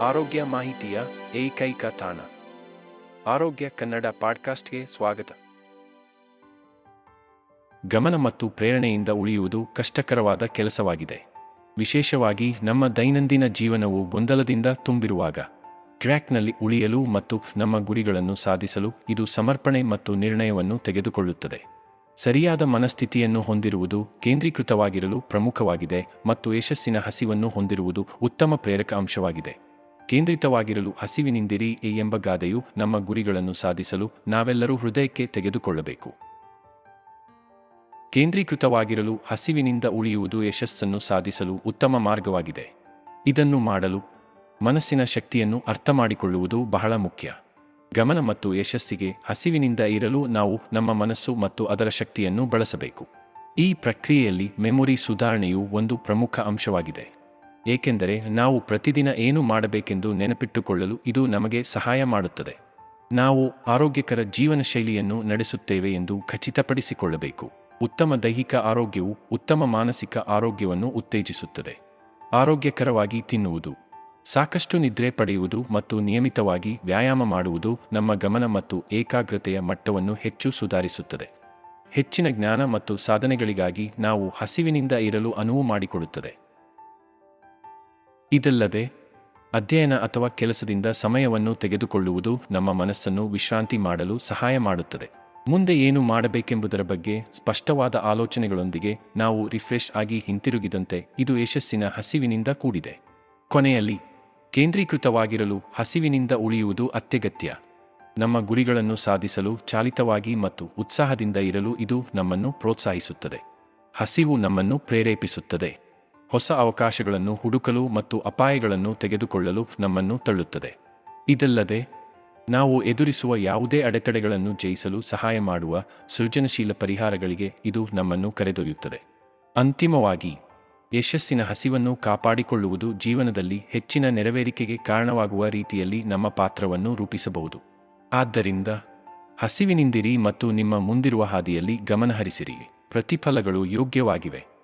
ಆರೋಗ್ಯ ಮಾಹಿತಿಯ ಏಕೈಕ ತಾಣ. ಆರೋಗ್ಯ ಕನ್ನಡ ಪಾಡ್ಕಾಸ್ಟ್ಗೆ ಸ್ವಾಗತ. ಗಮನ ಮತ್ತು ಪ್ರೇರಣೆಯಿಂದ ಉಳಿಯುವುದು ಕಷ್ಟಕರವಾದ ಕೆಲಸವಾಗಿದೆ. ವಿಶೇಷವಾಗಿ ನಮ್ಮ ದೈನಂದಿನ ಜೀವನವು ಗೊಂದಲದಿಂದ ತುಂಬಿರುವಾಗ. ಟ್ರ್ಯಾಕ್ನಲ್ಲಿ ಉಳಿಯಲು ಮತ್ತು ನಮ್ಮ ಗುರಿಗಳನ್ನು ಸಾಧಿಸಲು ಇದು ಸಮರ್ಪಣೆ ಮತ್ತು ನಿರ್ಣಯವನ್ನು ತೆಗೆದುಕೊಳ್ಳುತ್ತದೆ. ಸರಿಯಾದ ಮನಸ್ಥಿತಿಯನ್ನು ಹೊಂದಿರುವುದು ಕೇಂದ್ರೀಕೃತವಾಗಿರಲು ಪ್ರಮುಖವಾಗಿದೆ ಮತ್ತು ಯಶಸ್ಸಿನ ಹಸಿವನ್ನು ಹೊಂದಿರುವುದು ಉತ್ತಮ ಪ್ರೇರಕ ಅಂಶವಾಗಿದೆ. ಕೇಂದ್ರಿತವಾಗಿರಲು ಹಸಿವಿನಿಂದಿರಿ ಎಂಬ ಗಾದೆಯು ನಮ್ಮ ಗುರಿಗಳನ್ನು ಸಾಧಿಸಲು ನಾವೆಲ್ಲರೂ ಹೃದಯಕ್ಕೆ ತೆಗೆದುಕೊಳ್ಳಬೇಕು. ಕೇಂದ್ರೀಕೃತವಾಗಿರಲು ಹಸಿವಿನಿಂದ ಉಳಿಯುವುದು ಯಶಸ್ಸನ್ನು ಸಾಧಿಸಲು ಉತ್ತಮ ಮಾರ್ಗವಾಗಿದೆ. ಇದನ್ನು ಮಾಡಲು ಮನಸ್ಸಿನ ಶಕ್ತಿಯನ್ನು ಅರ್ಥಮಾಡಿಕೊಳ್ಳುವುದು ಬಹಳ ಮುಖ್ಯ. ಗಮನ ಮತ್ತು ಯಶಸ್ಸಿಗೆ ಹಸಿವಿನಿಂದ ಇರಲು ನಾವು ನಮ್ಮ ಮನಸ್ಸು ಮತ್ತು ಅದರ ಶಕ್ತಿಯನ್ನು ಬಳಸಬೇಕು. ಈ ಪ್ರಕ್ರಿಯೆಯಲ್ಲಿ ಮೆಮೊರಿ ಸುಧಾರಣೆಯು ಒಂದು ಪ್ರಮುಖ ಅಂಶವಾಗಿದೆ. ಏಕೆಂದರೆ ನಾವು ಪ್ರತಿದಿನ ಏನು ಮಾಡಬೇಕೆಂದು ನೆನಪಿಟ್ಟುಕೊಳ್ಳಲು ಇದು ನಮಗೆ ಸಹಾಯ ಮಾಡುತ್ತದೆ. ನಾವು ಆರೋಗ್ಯಕರ ಜೀವನ ಶೈಲಿಯನ್ನು ನಡೆಸುತ್ತೇವೆ ಎಂದು ಖಚಿತಪಡಿಸಿಕೊಳ್ಳಬೇಕು. ಉತ್ತಮ ದೈಹಿಕ ಆರೋಗ್ಯವು ಉತ್ತಮ ಮಾನಸಿಕ ಆರೋಗ್ಯವನ್ನು ಉತ್ತೇಜಿಸುತ್ತದೆ. ಆರೋಗ್ಯಕರವಾಗಿ ತಿನ್ನುವುದು. ಸಾಕಷ್ಟು ನಿದ್ರೆ ಪಡೆಯುವುದು ಮತ್ತು ನಿಯಮಿತವಾಗಿ ವ್ಯಾಯಾಮ ಮಾಡುವುದು ನಮ್ಮ ಗಮನ ಮತ್ತು ಏಕಾಗ್ರತೆಯ ಮಟ್ಟವನ್ನು ಹೆಚ್ಚು ಸುಧಾರಿಸುತ್ತದೆ. ಹೆಚ್ಚಿನ ಜ್ಞಾನ ಮತ್ತು ಸಾಧನೆಗಳಿಗಾಗಿ ನಾವು ಹಸಿವಿನಿಂದ ಇರಲು ಅನುವು ಮಾಡಿಕೊಡುತ್ತದೆ. ಇದಲ್ಲದೆ, ಅಧ್ಯಯನ ಅಥವಾ ಕೆಲಸದಿಂದ ಸಮಯವನ್ನು ತೆಗೆದುಕೊಳ್ಳುವುದು ನಮ್ಮ ಮನಸ್ಸನ್ನು ವಿಶ್ರಾಂತಿ ಮಾಡಲು ಸಹಾಯ ಮಾಡುತ್ತದೆ. ಮುಂದೆ ಏನು ಮಾಡಬೇಕೆಂಬುದರ ಬಗ್ಗೆ ಸ್ಪಷ್ಟವಾದ ಆಲೋಚನೆಗಳೊಂದಿಗೆ ನಾವು ರಿಫ್ರೆಶ್ ಆಗಿ ಹಿಂತಿರುಗಿದಂತೆ ಇದು ಯಶಸ್ಸಿನ ಹಸಿವಿನಿಂದ ಕೂಡಿದೆ. ಕೊನೆಯಲ್ಲಿ, ಕೇಂದ್ರೀಕೃತವಾಗಿರಲು ಹಸಿವಿನಿಂದ ಉಳಿಯುವುದು ಅತ್ಯಗತ್ಯ. ನಮ್ಮ ಗುರಿಗಳನ್ನು ಸಾಧಿಸಲು ಚಾಲಿತವಾಗಿ ಮತ್ತು ಉತ್ಸಾಹದಿಂದ ಇರಲು ಇದು ನಮ್ಮನ್ನು ಪ್ರೋತ್ಸಾಹಿಸುತ್ತದೆ. ಹಸಿವು ನಮ್ಮನ್ನು ಪ್ರೇರೇಪಿಸುತ್ತದೆ. ಹೊಸ ಅವಕಾಶಗಳನ್ನು ಹುಡುಕಲು ಮತ್ತು ಅಪಾಯಗಳನ್ನು ತೆಗೆದುಕೊಳ್ಳಲು ನಮ್ಮನ್ನು ತಳ್ಳುತ್ತದೆ. ಇದಲ್ಲದೆ, ನಾವು ಎದುರಿಸುವ ಯಾವುದೇ ಅಡೆತಡೆಗಳನ್ನು ಜಯಿಸಲು ಸಹಾಯ ಮಾಡುವ ಸೃಜನಶೀಲ ಪರಿಹಾರಗಳಿಗೆ ಇದು ನಮ್ಮನ್ನು ಕರೆದೊಯ್ಯುತ್ತದೆ. ಅಂತಿಮವಾಗಿ, ಯಶಸ್ಸಿನ ಹಸಿವನ್ನು ಕಾಪಾಡಿಕೊಳ್ಳುವುದು ಜೀವನದಲ್ಲಿ ಹೆಚ್ಚಿನ ನೆರವೇರಿಕೆಗೆ ಕಾರಣವಾಗುವ ರೀತಿಯಲ್ಲಿ ನಮ್ಮ ಪಾತ್ರವನ್ನು ರೂಪಿಸಬಹುದು. ಆದ್ದರಿಂದ, ಹಸಿವಿನಿಂದಿರಿ ಮತ್ತು ನಿಮ್ಮ ಮುಂದಿರುವ ಹಾದಿಯಲ್ಲಿ ಗಮನಹರಿಸಿರಿ. ಪ್ರತಿಫಲಗಳು ಯೋಗ್ಯವಾಗಿವೆ.